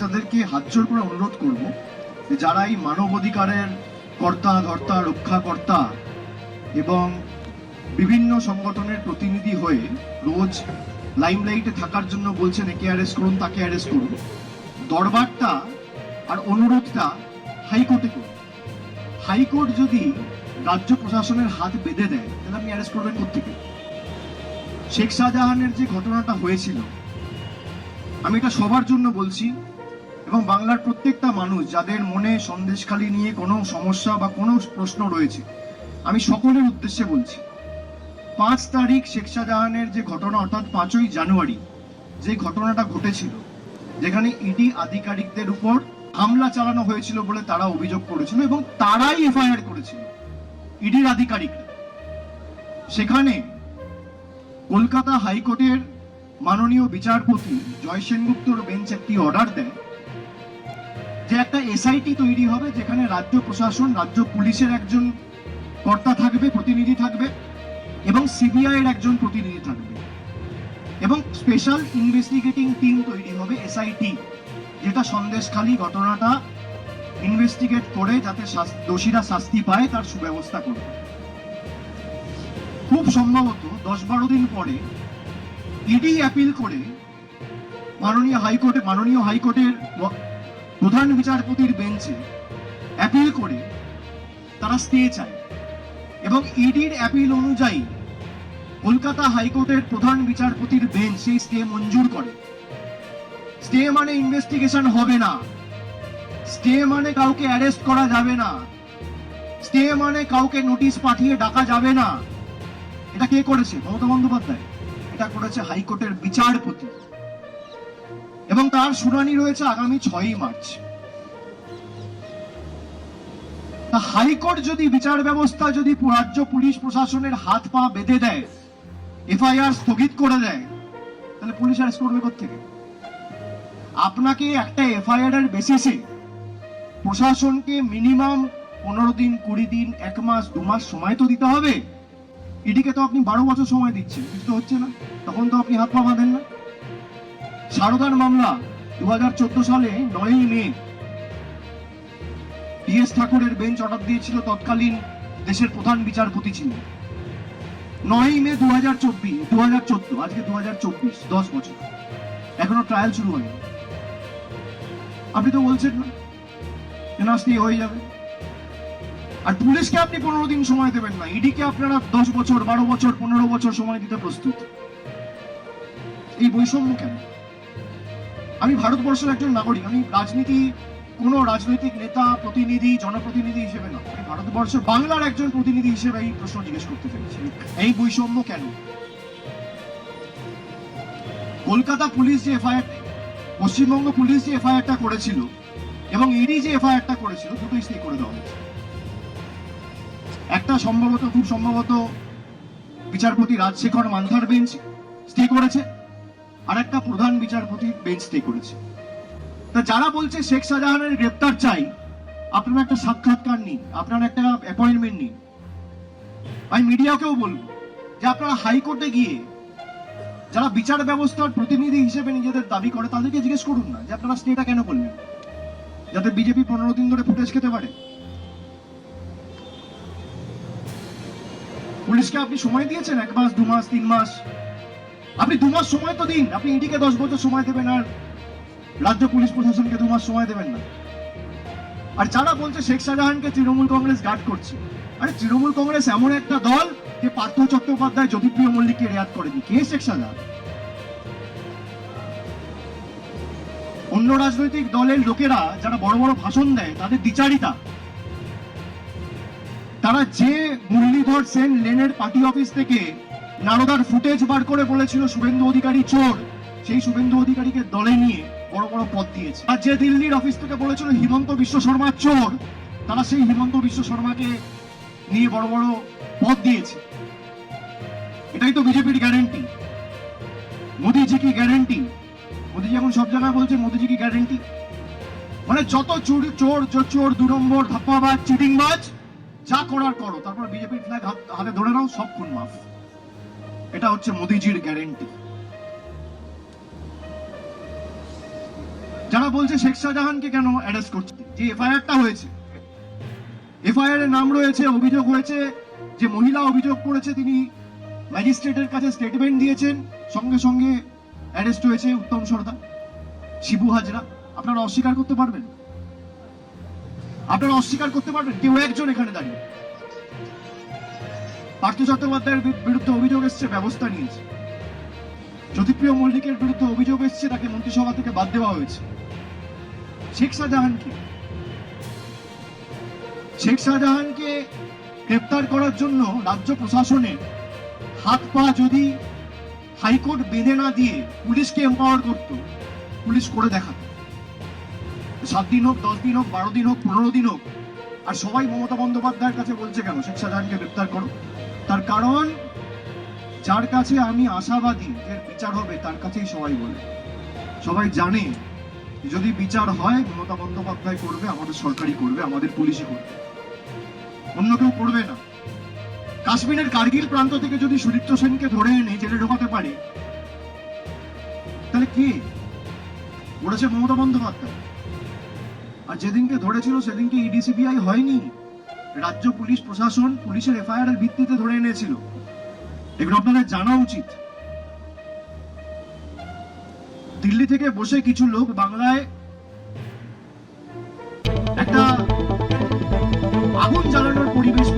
তাদেরকে হাতজোর করে অনুরোধ করব যারা এই মানবাধিকারের কর্তা, ধর্তা, রক্ষাকর্তা এবং বিভিন্ন সংগঠনের প্রতিনিধি হয়ে রোজ লাইমলাইটে থাকার জন্য বলছেন, একে অ্যারেস্ট করুন, তাকে অ্যারেস্ট করুন, দরবারটা আর অনুরোধটা হাইকোর্টে করুন। হাইকোর্ট যদি রাজ্য প্রশাসনের হাত বেঁধে দেয়, তাহলে আপনি অ্যারেস্ট করবেন কোথেকে শেখ শাহজাহানের যে ঘটনাটা হয়েছিল, আমি এটা সবার জন্য বলছি, এবং বাংলার প্রত্যেকটা মানুষ যাদের মনে সন্দেশখালি নিয়ে কোনো সমস্যা বা কোনো প্রশ্ন রয়েছে, আমি সকলের উদ্দেশ্যে বলছি, পাঁচ তারিখ শেখ শাহজাহানের যে ঘটনা, অর্থাৎ পাঁচই জানুয়ারি, যে ঘটনাটা ঘটেছিল, যেখানে ইডি আধিকারিকদের উপর হামলা চালানো হয়েছিল বলে তারা অভিযোগ করেছিল এবং তারাই এফআইআর করেছিল। ইডির আধিকারিক। সেখানে কলকাতা হাইকোর্টের মাননীয় বিচারপতি জয় সেনগুপ্তর বেঞ্চ একটি অর্ডার দেয় যে একটা এসআইটি তৈরি হবে যেখানে রাজ্য প্রশাসন, রাজ্য পুলিশের একজন কর্তা থাকবে, প্রতিনিধি থাকবে এবং সিবিআই এর একজন প্রতিনিধি থাকবে। এবং স্পেশাল ইনভেস্টিগেটিং টিম তৈরি হবে এসআইটি যেটা সন্দেশখালী ঘটনাটা ইনভেস্টিগেট করে যাতে দোষীরা শাস্তি পায়, তার সুব্যবস্থা করবে খুব সম্ভবত দশ বারো দিন পরে ইডি অ্যাপিল করে মাননীয় হাইকোর্টে, মাননীয় হাইকোর্টের প্রধান বিচারপতির বেঞ্চে অ্যাপিল করে তারা স্টে চায়। এবং ইডির অ্যাপিল অনুযায়ী কলকাতা হাইকোর্টের প্রধান বিচারপতির বেঞ্চ সেই স্টে মঞ্জুর করে। স্টে মানে ইনভেস্টিগেশন হবে না। স্টে মানে কাউকে অ্যারেস্ট করা যাবে না। স্টে মানে কাউকে নোটিশ পাঠিয়ে ডাকা যাবে না। এটা কে করেছে? মমতা বন্দ্যোপাধ্যায়। এটা করেছে হাইকোর্টের বিচারপতি। এবং তার শুনানি রয়েছে আগামী ছয়ই মার্চ। হাইকোর্ট যদি বিচার ব্যবস্থা যদি রাজ্য পুলিশ প্রশাসনের হাত পা বেঁধে দেয়, এফআইআর স্থগিত করে দেয়, তাহলে পুলিশ অ্যারেস্ট করবে থেকে আপনাকে একটা এফআইআর এর বেসিসে প্রশাসনকে মিনিমাম পনেরো দিন, কুড়ি দিন, এক মাস, দু মাস সময় তো দিতে হবে। ইডিকে তো আপনি বারো বছর সময় দিচ্ছেন কিছু তো হচ্ছে না? তখন তো আপনি হাত পা বাঁধেন না। সারদার মামলা দু হাজার চোদ্দ সালে নয়ই মে। ডিএস ঠাকুরের বেঞ্চ অর্ডার দিয়েছিল, তৎকালীন দেশের প্রধান বিচারপতি ছিলেন। নয়ই মে দু হাজার চব্বিশ দু হাজার চোদ্দ, আজকে দু হাজার চব্বিশ, দশ বছর। এখনও ট্রায়াল শুরু হয়নি। আপনি তো বলছেন না। Stay হয়ে যাবে। আর পুলিশকে আপনি পনেরো দিন সময় দেবেন না, ইডিকে আপনারা দশ বছর, বারো বছর, পনেরো বছর সময় দিতে প্রস্তুত। এই বৈষম্য কেন? আমি ভারতবর্ষের একজন নাগরিক, আমি রাজনীতি, কোনো রাজনৈতিক নেতা, প্রতিনিধি, জনপ্রতিনিধি হিসেবে না। আমি ভারতবর্ষ বাংলার একজন প্রতিনিধি হিসেবে এই প্রশ্ন জিজ্ঞেস করতে চাইছি এই বৈষম্য কেন? কলকাতা পুলিশ যে এফআইআর, পশ্চিমবঙ্গ পুলিশ যে এফআইআরটা করেছিল এবং ইডি যে এফআইআরটা করেছিল, দুটোই স্টে করে দেওয়া হয়েছে। একটা সম্ভবত, খুব সম্ভবত বিচারপতি রাজশেখর মান্থার বেঞ্চ স্টে করেছে, আর একটা প্রধান বিচারপতি বেঞ্চ স্টে করেছে। তা যারা বলছে শেখ শাহজাহানের গ্রেপ্তার চাই, আপনারা একটা সাক্ষাৎকার নিন, আপনারা একটা অ্যাপয়েন্টমেন্ট নিন। আমি মিডিয়াকেও বলব যে আপনারা হাইকোর্টে গিয়ে যারা বিচার ব্যবস্থার প্রতিনিধি হিসেবে নিজেদের দাবি করে, তাদেরকে জিজ্ঞেস করুন না যে আপনারা স্টেটা কেন করলেন। যাতে বিজেপি পনেরো দিন ধরে ফুটেজ খেতে পারে। পুলিশকে আপনি সময় দিয়েছেন এক মাস, দু মাস, তিন মাস? আপনি দু মাস সময় তো দিন। আপনি ইডিকে দশ বছর সময় দেবেন আর রাজ্য পুলিশ প্রশাসনকে দু মাস সময় দেবেন না। আর যারা বলছে শেখ শাহজাহানকে তৃণমূল কংগ্রেস গার্ড করছে, আরে তৃণমূল কংগ্রেস এমন একটা দল যে পার্থ চট্টোপাধ্যায়, জ্যোতিপ্রিয় মল্লিককে রেয়াত করেনি। কে শেখ শাহজাহান? অন্য রাজনৈতিক দলের লোকেরা যারা বড় বড় ভাষণ দেয়, তাদের দ্বিচারিতা তারা যে মুরলীধর সেন লেনের পার্টি অফিস থেকে নারদার ফুটেজ বার করে বলেছিল শুভেন্দু অধিকারী চোর, সেই শুভেন্দু অধিকারীকে দলে নিয়ে বড় বড় পদ দিয়েছে। আর যে দিল্লির অফিস থেকে বলেছিল হিমন্ত বিশ্ব শর্মা চোর, তারা সেই হিমন্ত বিশ্ব শর্মাকে নিয়ে বড় বড় পদ দিয়েছে। এটাই তো বিজেপির গ্যারেন্টি মোদিজি কি গ্যারেন্টি মোদিজি এখন সব জায়গায় বলছে, মোদিজি কি গ্যারেন্টি মানে যত চোর চোর চোর দু নম্বর ধাপ্পাবাজ, চিটিংবাজ, যা করার করো, তারপর বিজেপির ফ্ল্যাগ হাতে ধরে নাও, সব খুন মাফ। এটা হচ্ছে মোদিজির গ্যারেন্টি যারা বলছে শেখ শাহজাহানকে কেন অ্যারেস্ট করছে? যে এফআইআরটা হয়েছে, এফআইআর এর নাম রয়েছে, অভিযোগ হয়েছে যে মহিলা অভিযোগ করেছে, তিনি ম্যাজিস্ট্রেটের কাছে স্টেটমেন্ট দিয়েছেন, সঙ্গে সঙ্গে অ্যারেস্ট হয়েছে উত্তম সর্দার শিবু হাজরা, আপনারা অস্বীকার করতে পারবেন। আপনারা অস্বীকার করতে পারবেন, কেউ একজন এখানে দাঁড়িয়ে। পার্থ চট্টোপাধ্যায়ের বিরুদ্ধে অভিযোগ এসছে, ব্যবস্থা নিয়েছে। জ্যোতিপ্রিয় মল্লিকের বিরুদ্ধে অভিযোগ এসছে, তাকে মন্ত্রিসভা থেকে বাদ দেওয়া হয়েছে। শেখ শাহজাহানকে। শেখ শাহজাহানকে গ্রেপ্তার করার জন্য রাজ্য প্রশাসনের হাত পা যদি হাইকোর্ট বেঁধে না দিয়ে পুলিশকে এম্পাওয়ার করত। পুলিশ করে দেখাত। সাত দিন হোক, দশ দিন হোক, বারো দিন হোক, পনেরো দিন হোক, আর সবাই মমতা বন্দ্যোপাধ্যায়ের কাছে বলছে কেন? শেখ শাহজাহানকে গ্রেপ্তার করো। তার কারণ, যার কাছে আমি আশাবাদী যে বিচার হবে, তার কাছেই সবাই বলে। সবাই জানে, যদি বিচার হয়, মমতা বন্দ্যোপাধ্যায় করবে, আমাদের সরকারই করবে, আমাদের পুলিশই করবে। অন্য কেউ করবে না। কাশ্মীরের কার্গিল প্রান্ত থেকে যদি সুদীপ্ত সেনকে ধরে এনে জেলে ঢোকাতে পারে, তাহলে কে? করেছে মমতা বন্দ্যোপাধ্যায়। আর যেদিনকে ধরেছিল সেদিনকে ইডি সিবিআই হয়নি। রাজ্য পুলিশ, প্রশাসন, পুলিশের এফআইআর এর ভিত্তিতে ধরে এনেছিল। এগুলো আপনাদের জানা উচিত। দিল্লি থেকে বসে কিছু লোক বাংলায় একটা আগুন জ্বালানোর পরিবেশ